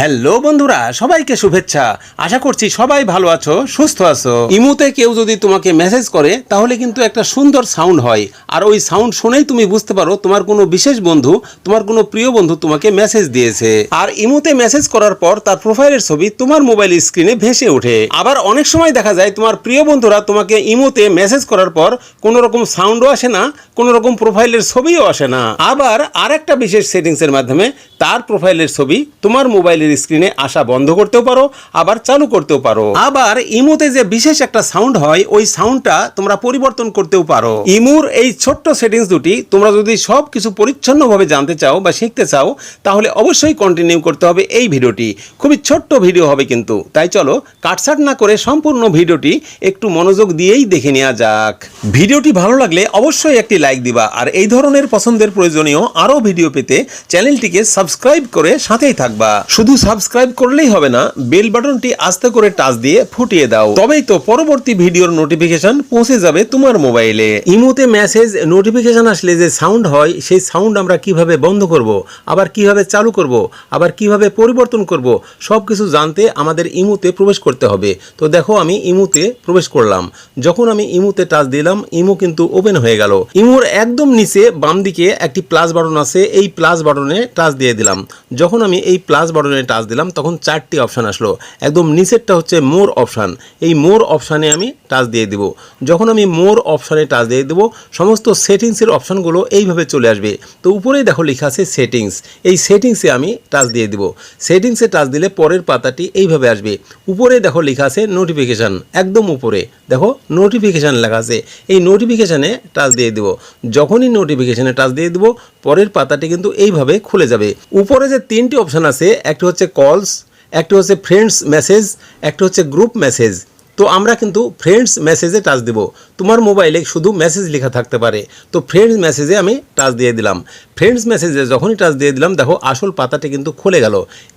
Hello বন্ধুরা, সবাইকে শুভেচ্ছা। আশা করছি সবাই ভালো আছো, সুস্থ আছো। ইমুতে কেউ যদি তোমাকে মেসেজ করে, তাহলে কিন্তু একটা সুন্দর সাউন্ড হয়। আর ওই সাউন্ড শুনেই তুমি বুঝতে পারো, তোমার কোনো বিশেষ বন্ধু, তোমার কোনো প্রিয় বন্ধু তোমাকে মেসেজ দিয়েছে। আর ইমুতে মেসেজ করার পর তার প্রোফাইলের ছবি তোমার মোবাইল স্ক্রিনে ভেসে ওঠে। আবার অনেক সময় দেখা যায়, তোমার প্রিয় বন্ধুরা তোমাকে ইমুতে মেসেজ করার পর কোনো রকম সাউন্ডও আসে না, কোনো রকম প্রোফাইলের ছবিও আসে না। আবার আরেকটা বিশেষ সেটিংসের মাধ্যমে তার প্রোফাইলের ছবি তোমার মোবাইলের স্ক্রিনে আসা বন্ধ করতেও পারো আবার চালু করতেও পারো। আবার ইমোতে যে বিশেষ একটা সাউন্ড হয় ওই সাউন্ডটা তোমরা পরিবর্তন করতেও পারো। ইমুর এই ছোট্ট সেটিংস দুটি তোমরা যদি সব কিছু পরিচ্ছন্নভাবে জানতে চাও বা শিখতে চাও তাহলে অবশ্যই কন্টিনিউ করতে হবে এই ভিডিওটি। খুবই ছোট্ট ভিডিও হবে কিন্তু। তাই চলো কাটসাট না করে সম্পূর্ণ ভিডিওটি একটু মনোযোগ দিয়েই দেখে নেওয়া যাক। ভিডিওটি ভালো লাগলে অবশ্যই একটি লাইক দিবা আর এই ধরনের পছন্দের প্রয়োজনীয় আরও ভিডিও পেতে চ্যানেলটিকে সাবস্ক্রাইব করে সাথেই থাকবা। শুধু সাবস্ক্রাইব করলেই হবে না, বেল বাটনটি আস্তে করে টাচ দিয়ে ফুটিয়ে দাও। তবেই তো পরবর্তী ভিডিওর নোটিফিকেশন পৌঁছে যাবে তোমার মোবাইলে। ইমোতে মেসেজ, নোটিফিকেশন আসলে যে সাউন্ড হয়, সেই সাউন্ড আমরা কীভাবে বন্ধ করব, আবার কীভাবে চালু করব, আবার কীভাবে পরিবর্তন করব সব কিছু জানতে আমাদের ইমুতে প্রবেশ করতে হবে। তো দেখো, আমি ইমুতে প্রবেশ করলাম। যখন আমি ইমুতে টাচ দিলাম, ইমু কিন্তু ওপেন হয়ে গেল। ইমুর একদম নিচে বাম দিকে একটি প্লাস বাটন আছে, এই প্লাস বাটনে টাচ দিয়ে দিলাম। যখন আমি এই প্লাস বাটনে টাচ দিলাম, তখন চারটি অপশান আসলো। একদম নিচেরটা হচ্ছে মোর অপশান এই মোর অপশানে আমি টাচ দিয়ে দিব। যখন আমি মোর অপশানে টাচ দিয়ে দেবো, সমস্ত সেটিংসের অপশানগুলো এইভাবে চলে আসবে। তো উপরেই দেখো লেখা আছে সেটিংস এই সেটিংসে আমি টাচ দিয়ে দিব। সেটিংসে টাচ দিলে পরের পাতাটি এইভাবে আসবে। উপরে দেখো লেখা আছে নোটিফিকেশান একদম উপরে। দেখো নোটিফিকেশান লেখা আছে। এই নোটিফিকেশানে টাচ দিয়ে দিব। যখনই নোটিফিকেশানে টাচ দিয়ে দিব, পরের পাতাটি কিন্তু এইভাবে খুলে যাবে। উপরে যে তিনটি অপশান আছে, একটি হচ্ছে কলস একটি হচ্ছে ফ্রেন্ডস মেসেজ একটা হচ্ছে গ্রুপ মেসেজ তো আমরা কিন্তু ফ্রেন্ডস মেসেজে টাচ দেব। তোমার মোবাইলে শুধু মেসেজ লেখা থাকতে পারে। তো ফ্রেন্ডস মেসেজে আমি টাচ দিয়ে দিলাম। ফ্রেন্ডস মেসেজে যখনই টাচ দিয়ে দিলাম, দেখো আসল পাতাটি কিন্তু খুলে গেল।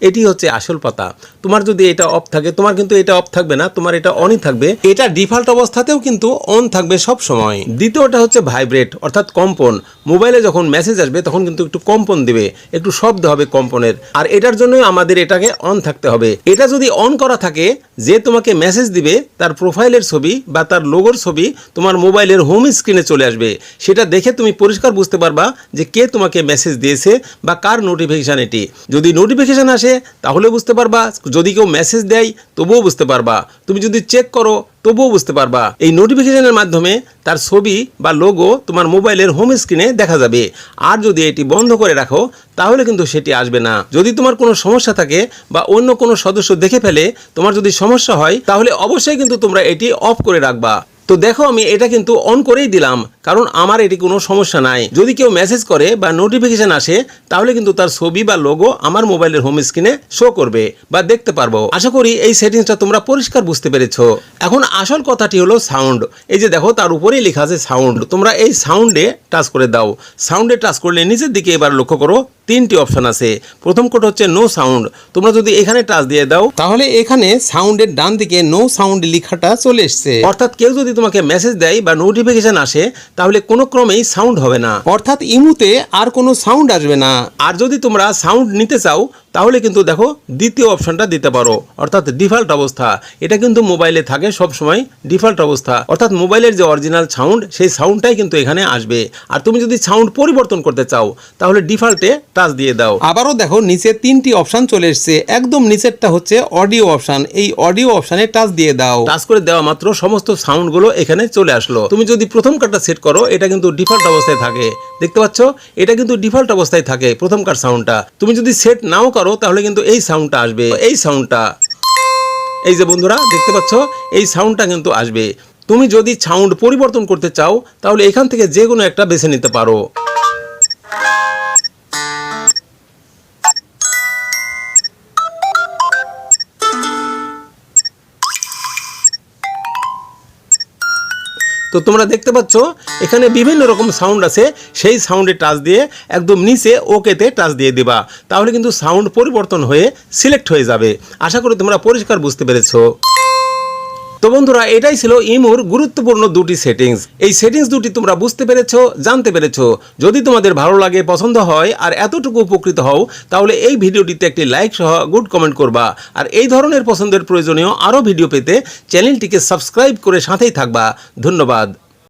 এটি হচ্ছে আসল পাতা। তোমার যদি এটা অফ থাকে, তোমার কিন্তু এটা অফ থাকবে না, তোমার এটা অনই থাকবে। এটা ডিফল্ট অবস্থাতেও কিন্তু অন থাকবে সব সময় দ্বিতীয়টা হচ্ছে ভাইব্রেট অর্থাৎ কম্পন মোবাইলে যখন মেসেজ আসবে, তখন কিন্তু একটু কম্পন দিবে। একটু শব্দ হবে কম্পনের আর এটার জন্যই আমাদের এটাকে অন থাকতে হবে। এটা যদি অন করা থাকে, যে তোমাকে মেসেজ দিবে তার প্রোফাইলের ছবি বা তার লোগোর ছবি তোমার মোবাইলের হোম স্ক্রিনে চলে আসবে। সেটা দেখে তুমি পরিষ্কার বুঝতে পারবা যে কে তোমাকে মেসেজ দিয়েছে বা কার নোটিফিকেশান এটি। যদি নোটিফিকেশান আসে, তাহলে বুঝতে পারবা। যদি কেউ মেসেজ দেয়, তবুও বুঝতে পারবা। তুমি যদি চেক করো তবুও বুঝতে পারবা, এই নোটিফিকেশনের মাধ্যমে তার ছবি বা লোগো তোমার মোবাইলের হোম স্ক্রিনে দেখা যাবে। আর যদি এটি বন্ধ করে রাখো, তাহলে কিন্তু সেটি আসবে না। যদি তোমার কোনো সমস্যা থাকে বা অন্য কোনো সদস্য দেখে ফেলে তোমার যদি সমস্যা হয়, তাহলে অবশ্যই কিন্তু তোমরা এটি অফ করে রাখবা। তো দেখো আমি এটা কিন্তু অন করেই দিলাম। কারণ আমার এটি কোনো সমস্যা নাই। যদি কেউ মেসেজ করে বা নোটিফিকেশন আসে, তাহলে কিন্তু তার ছবি বা লোগো আমার মোবাইলের হোম স্ক্রিনে শো করবে বা দেখতে পারব। আশা করি এই সেটিংসটা তোমরা পরিষ্কার বুঝতে পেরেছ। এখন আসল কথাটি হলো সাউন্ড এই যে দেখো, তার উপরেই লেখা আছে সাউন্ড তোমরা এই সাউন্ডে টাচ করে দাও। সাউন্ডে টাচ করলে নিচের দিকে এবার লক্ষ্য করো, তিনটি অপশন আছে। প্রথম কোড হচ্ছে নো সাউন্ড তোমরা যদি এখানে টাচ দিয়ে দাও, তাহলে এখানে সাউন্ডের ডান দিকে নো সাউন্ড লেখাটা চলে এসছে। অর্থাৎ কেউ যদি তোমাকে মেসেজ দেয় বা নোটিফিকেশন আসে তাহলে কোনো ক্রমেই সাউন্ড হবে না। অর্থাৎ ইমুতে আর কোনো সাউন্ড আসবে না। আর যদি তোমরা সাউন্ড নিতে চাও তাহলে কিন্তু দেখো দ্বিতীয় অপশনটা দিতে পারো। অর্থাৎ ডিফল্ট অবস্থা। এটা কিন্তু মোবাইলে থাকে সব সময় ডিফল্ট অবস্থা। অর্থাৎ মোবাইলের যে অরিজিনাল সাউন্ড সেই সাউন্ডটাই কিন্তু এখানে আসবে। আর তুমি যদি সাউন্ড পরিবর্তন করতে চাও, তাহলে ডিফল্টে টাচ দিয়ে দাও। আবারও দেখো নিচে তিনটি অপশন চলে এসছে। একদম নিচেরটা হচ্ছে অডিও অপশন এই অডিও অপশনে টাচ দিয়ে দাও। টাচ করে দেওয়া মাত্র সমস্ত সাউন্ডগুলো এখানে চলে আসলো। তুমি যদি প্রথম কার্ডটা সেট করো, এটা কিন্তু ডিফল্ট অবস্থায় থাকে। দেখতে পাচ্ছ? এটা কিন্তু ডিফল্ট অবস্থায় থাকে প্রথম কার সাউন্ডটা তুমি যদি সেট নাও করো, তাহলে কিন্তু এই সাউন্ডটা আসবে। এই সাউন্ডটা এই যে বন্ধুরা, দেখতে পাচ্ছ, এই সাউন্ডটা কিন্তু আসবে। তুমি যদি সাউন্ড পরিবর্তন করতে চাও, তাহলে এখান থেকে যে কোনো একটা বেছে নিতে পারো। তো তোমরা দেখতে পাচ্ছ, এখানে বিভিন্ন রকম সাউন্ড আছে। সেই সাউন্ডে টাচ দিয়ে একদম নিচে ওকেতে টাচ দিয়ে দিবা। তাহলে কিন্তু সাউন্ড পরিবর্তন হয়ে সিলেক্ট হয়ে যাবে। আশা করি তোমরা পরিষ্কার বুঝতে পেরেছ। তো বন্ধুরা, এটাই ছিল ইমুর গুরুত্বপূর্ণ দুটি সেটিংস এই সেটিংস দুটি তোমরা বুঝতে পেরেছ, জানতে পেরেছ। যদি তোমাদের ভালো লাগে, পছন্দ হয়, আর এতটুকু উপকৃত হও, তাহলে এই ভিডিওটিতে একটি লাইক সহ গুড কমেন্ট করবা। আর এই ধরনের পছন্দের প্রয়োজনীয় আরও ভিডিও পেতে চ্যানেলটিকে সাবস্ক্রাইব করে সাথেই থাকবা। ধন্যবাদ।